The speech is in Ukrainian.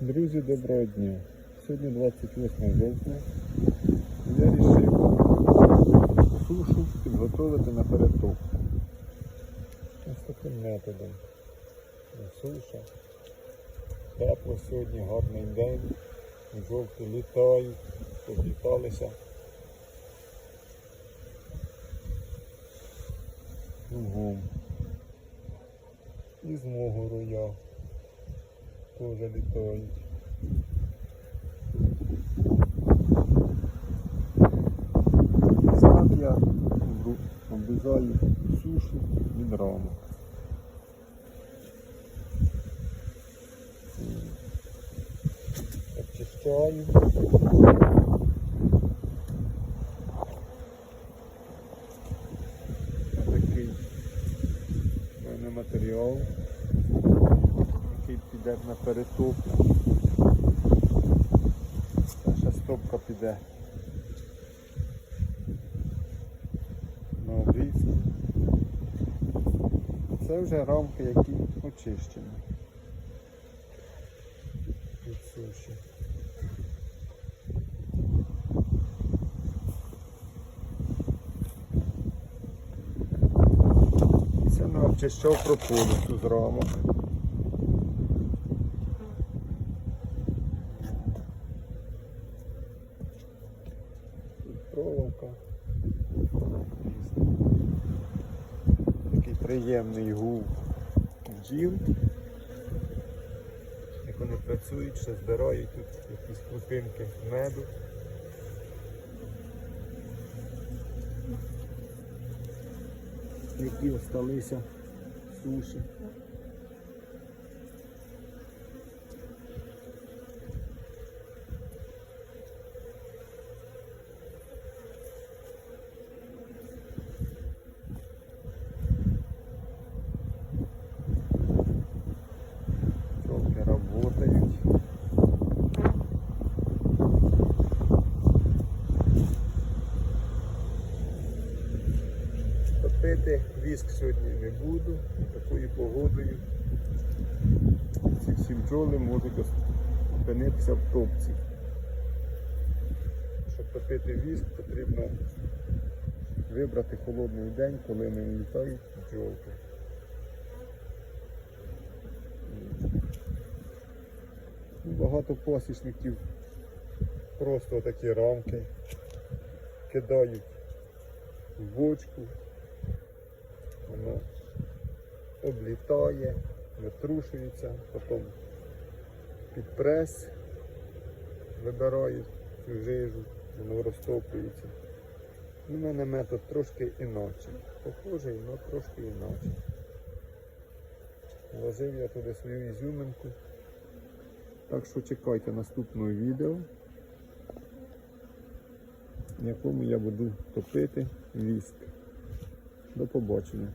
Друзі, доброго дня. Сьогодні 28 жовтня. Я вирішив сушу підготувати на перетопку. Ось таким методом. Суша. Тепло сьогодні, гарний день. Жовті літають, обліталися. Кругом. І з мого роя теж літають. Так я обрізаю сушу від рамок. В мене матеріал, піде на перетопку. Перша стопка піде на обрізку. Це вже рамки, які очищені від суші. Це не обчищав прополісу з рамок. Тут проволока. Такий приємний гул бджіл. Як вони працюють, ще збирають тут якісь крупинки меду. Які осталися суші. Топити віск сьогодні не буду, такою погодою. Ці всі бджоли можуть опинитися в топці. Щоб топити віск, потрібно вибрати холодний день, коли не літають бджолки. Багато пасічників просто такі рамки кидають в бочку, воно облітає, витрушується, потім під прес вибирають цю жижу, воно розтоплюється. У мене метод трошки інакший. Похожий, але трошки інакший. Вложив я туди свою ізюминку. Так що чекайте наступного відео, в якому я буду топити віск. До побачення.